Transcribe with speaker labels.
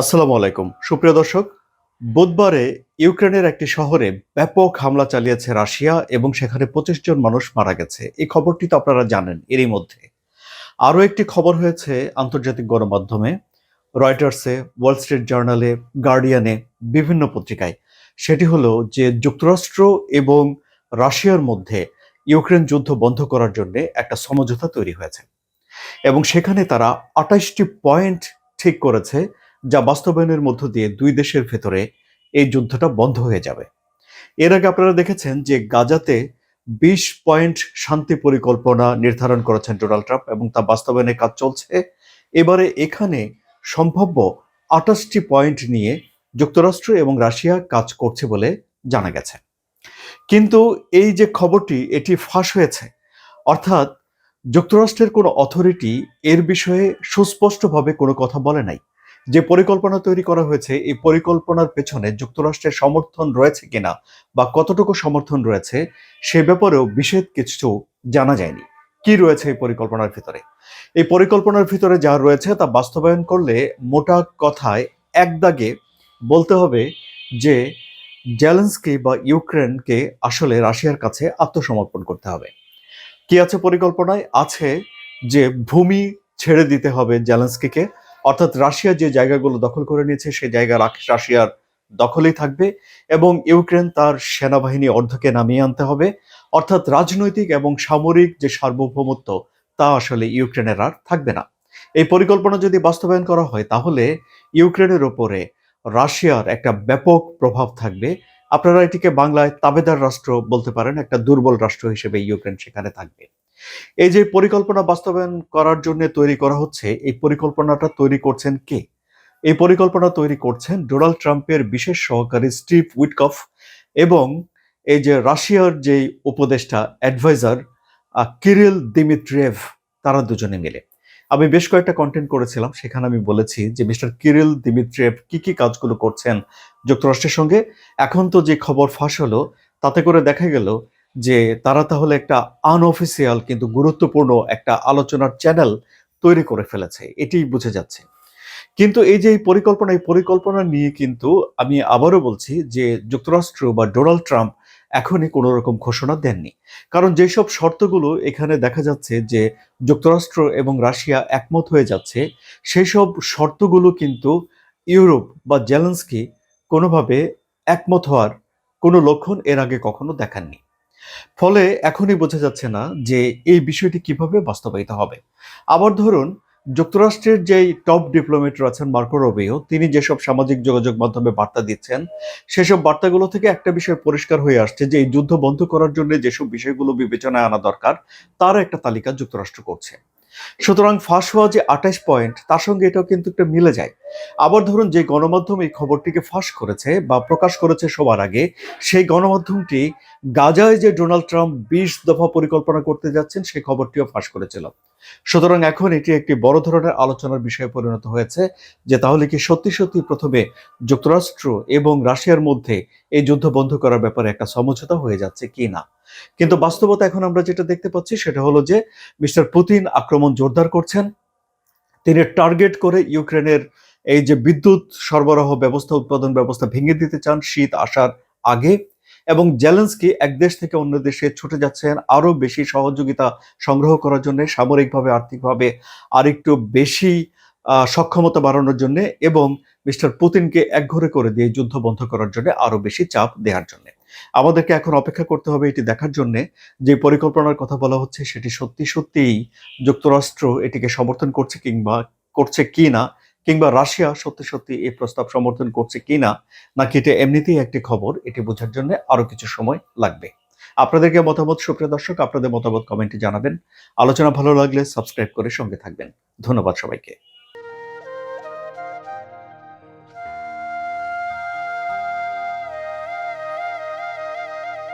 Speaker 1: আসসালামু আলাইকুম। সুপ্রিয় দর্শক, বুধবারে ইউক্রেনের একটি শহরে ব্যাপক হামলা চালিয়েছে রাশিয়া এবং সেখানে পঁচিশ জন মানুষ মারা গেছে। এই খবরটি তো আপনারা জানেন, এরই মধ্যে। আরও একটি খবর হয়েছে আন্তর্জাতিক গণমাধ্যমে। রয়টার্সে, ওয়াল স্ট্রিট জার্নালে, গার্ডিয়ানে বিভিন্ন পত্রিকায়। সেটি হলো যে যুক্তরাষ্ট্র এবং রাশিয়ার মধ্যে ইউক্রেন যুদ্ধ বন্ধ করার জন্য একটা সমঝোতা তৈরি হয়েছে। এবং সেখানে তারা আঠাশটি পয়েন্ট ঠিক করেছে যা বাস্তবায়নের মধ্য দিয়ে দুই দেশের ভেতরে এই যুদ্ধটা বন্ধ হয়ে যাবে। এর আগে আপনারা দেখেছেন যে গাজাতে বিশ পয়েন্ট শান্তি পরিকল্পনা নির্ধারণ করেছেন ডোনাল্ড ট্রাম্প এবং তা বাস্তবায়নের কাজ চলছে। এবারে এখানে সম্ভাব্য আঠাশটি পয়েন্ট নিয়ে যুক্তরাষ্ট্র এবং রাশিয়া কাজ করছে বলে জানা গেছে। কিন্তু এই যে খবরটি, এটি ফাঁস হয়েছে। অর্থাৎ যুক্তরাষ্ট্রের কোনো অথরিটি এর বিষয়ে সুস্পষ্টভাবে কোনো কথা বলে নাই। যে পরিকল্পনা তৈরি করা হয়েছে, এই পরিকল্পনার পেছনে যুক্তরাষ্ট্রের সমর্থন রয়েছে কিনা বা কতটুকু সমর্থন রয়েছে, সে ব্যাপারেও বিশেষ কিছু জানা যায়নি। কি রয়েছে এই পরিকল্পনার ভিতরে? এই পরিকল্পনার ভিতরে যা রয়েছে তা বাস্তবায়ন করলে মোটা কথায় এক দাগে বলতে হবে যে জেলেন্সকি বা ইউক্রেনকে আসলে রাশিয়ার কাছে আত্মসমর্পণ করতে হবে। কি আছে পরিকল্পনায়? আছে যে ভূমি ছেড়ে দিতে হবে জেলেন্সকিকে। অর্থাৎ রাশিয়া যে জায়গাগুলো দখল করে নিয়েছে, সেই জায়গা রাশিয়ার দখলেই থাকবে এবং ইউক্রেন তার সেনাবাহিনী অর্ধকে নামিয়ে আনতে হবে। অর্থাৎ রাজনৈতিক এবং সামরিক যে সার্বভৌমত্ব, তা আসলে ইউক্রেনের আর থাকবে না। এই পরিকল্পনা যদি বাস্তবায়ন করা হয়, তাহলে ইউক্রেনের ওপরে রাশিয়ার একটা ব্যাপক প্রভাব থাকবে। আপনারা এটিকে বাংলায় তাবেদার রাষ্ট্র বলতে পারেন, একটা দুর্বল রাষ্ট্র হিসেবে ইউক্রেন সেখানে থাকবে। এই যে পরিকল্পনা বাস্তবায়ন করার জন্য তৈরি করা হচ্ছে, এই পরিকল্পনাটা তৈরি করছেন কে? এই পরিকল্পনা তৈরি করছেন ডোনাল্ড ট্রাম্পের বিশেষ সহকারী স্টিভ উইটকফ এবং এই যে রাশিয়ার যে উপদেষ্টা, অ্যাডভাইজার কিরিল দিমিত্রিয়েভ, তারা দুজনে মিলে। আমি বেশ কয়েকটা কন্টেন্ট করেছিলাম, সেখানে আমি বলেছি যে মিস্টার কিরিল দিমিত্রেভ কি কি কাজগুলো করছেন যুক্তরাষ্ট্রের সঙ্গে। এখন তো যে খবর ফাঁস হলো, তাতে করে দেখা গেল যে তারা তাহলে একটা আনঅফিসিয়াল কিন্তু গুরুত্বপূর্ণ একটা আলোচনার চ্যানেল তৈরি করে ফেলেছে এটি বুঝে যাচ্ছে। কিন্তু এই যে এই পরিকল্পনা এই পরিকল্পনা নিয়ে কিন্তু আমি আবারও বলছি যে যুক্তরাষ্ট্র বা ডোনাল্ড ট্রাম্প এখনই কোনো রকম ঘোষণা দেননি। কারণ যেসব শর্তগুলো এখানে দেখা যাচ্ছে যে যুক্তরাষ্ট্র এবং রাশিয়া একমত হয়ে যাচ্ছে, সেই সব শর্তগুলো কিন্তু ইউরোপ বা জেলেন্সকি কোনোভাবে একমত হওয়ার কোনো লক্ষণ এর আগে কখনো দেখাননি। ফলে এখনই বোঝা যাচ্ছে না যে এই বিষয়টি কীভাবে বাস্তবায়িত হবে। আবার ধরুন, যুক্তরাষ্ট্রের যেই টপ ডিপ্লোমেটর আছেন মার্কো রবিও, তিনি যেসব সামাজিক যোগাযোগ মাধ্যমে বার্তা দিচ্ছেন, সেসব বার্তাগুলো থেকে একটা বিষয় পরিষ্কার হয়ে আসছে যে এই যুদ্ধ বন্ধ করার জন্য যেসব বিষয়গুলো বিবেচনায় আনা দরকার, তার একটা তালিকা যুক্তরাষ্ট্র করছে। সুতরাং ফাঁস হওয়া যে আঠাশ পয়েন্ট, তার সঙ্গে এটাও কিন্তু একটা মিলে যায়। আবার ধরুন যে গণমাধ্যম এই খবরটিকে ফাঁস করেছে বা প্রকাশ করেছে সবার আগে, সেই গণমাধ্যমটি গাজায় যে ডোনাল্ড ট্রাম্প বিশ দফা পরিকল্পনা করতে যাচ্ছেন, সেই খবরটিও ফাঁস করেছিল। সুতরাং এখন এটি একটি বড় ধরনের আলোচনার বিষয়ে পরিণত হয়েছে যে তাহলে কি সত্যি সত্যি প্রথমে যুক্তরাষ্ট্র এবং রাশিয়ার মধ্যে এই যুদ্ধ বন্ধ করার ব্যাপারে একটা সমঝোতা হয়ে যাচ্ছে কি না কিন্তু বাস্তবতা এখন আমরা যেটা দেখতে পাচ্ছি সেটা হলো যে মিস্টার পুতিন আক্রমণ জোরদার করছেন, তিনি টার্গেট করে ইউক্রেনের এই যে বিদ্যুৎ সরবরাহ ব্যবস্থা, উৎপাদন ব্যবস্থা ভেঙে দিতে চান শীত আসার আগে এবং জেলেন্সকি এক দেশ থেকে অন্য দেশে ছুটে যাচ্ছেন আরও বেশি সহযোগিতা সংগ্রহ করার জন্য, সামরিকভাবে, আর্থিকভাবে আরেকটু বেশি সক্ষমতা বাড়ানোর জন্য এবং মিস্টার পুতিনকে একঘরে করে দিয়ে যুদ্ধ বন্ধ করার জন্য আরও বেশি চাপ দেওয়ার জন্য। আমাদেরকে এখন অপেক্ষা করতে হবে এটি দেখার জন্য যে পরিকল্পনার কথা বলা হচ্ছে সেটি সত্যি সত্যিই যুক্তরাষ্ট্র এটিকে সমর্থন করছে কিংবা করছে কি না কিংবা রাশিয়া সত্যি সত্যি এই প্রস্তাব সমর্থন করছে কি না নাকি এটা এমনিতেই একটি খবর, এটি বোঝার জন্য আরও কিছু সময় লাগবে। আপনাদেরকে মতামত, সুপ্রিয় দর্শক, আপনাদের মতামত কমেন্টে জানাবেন। আলোচনা ভালো লাগলে সাবস্ক্রাইব করে সঙ্গে থাকবেন। ধন্যবাদ সবাইকে।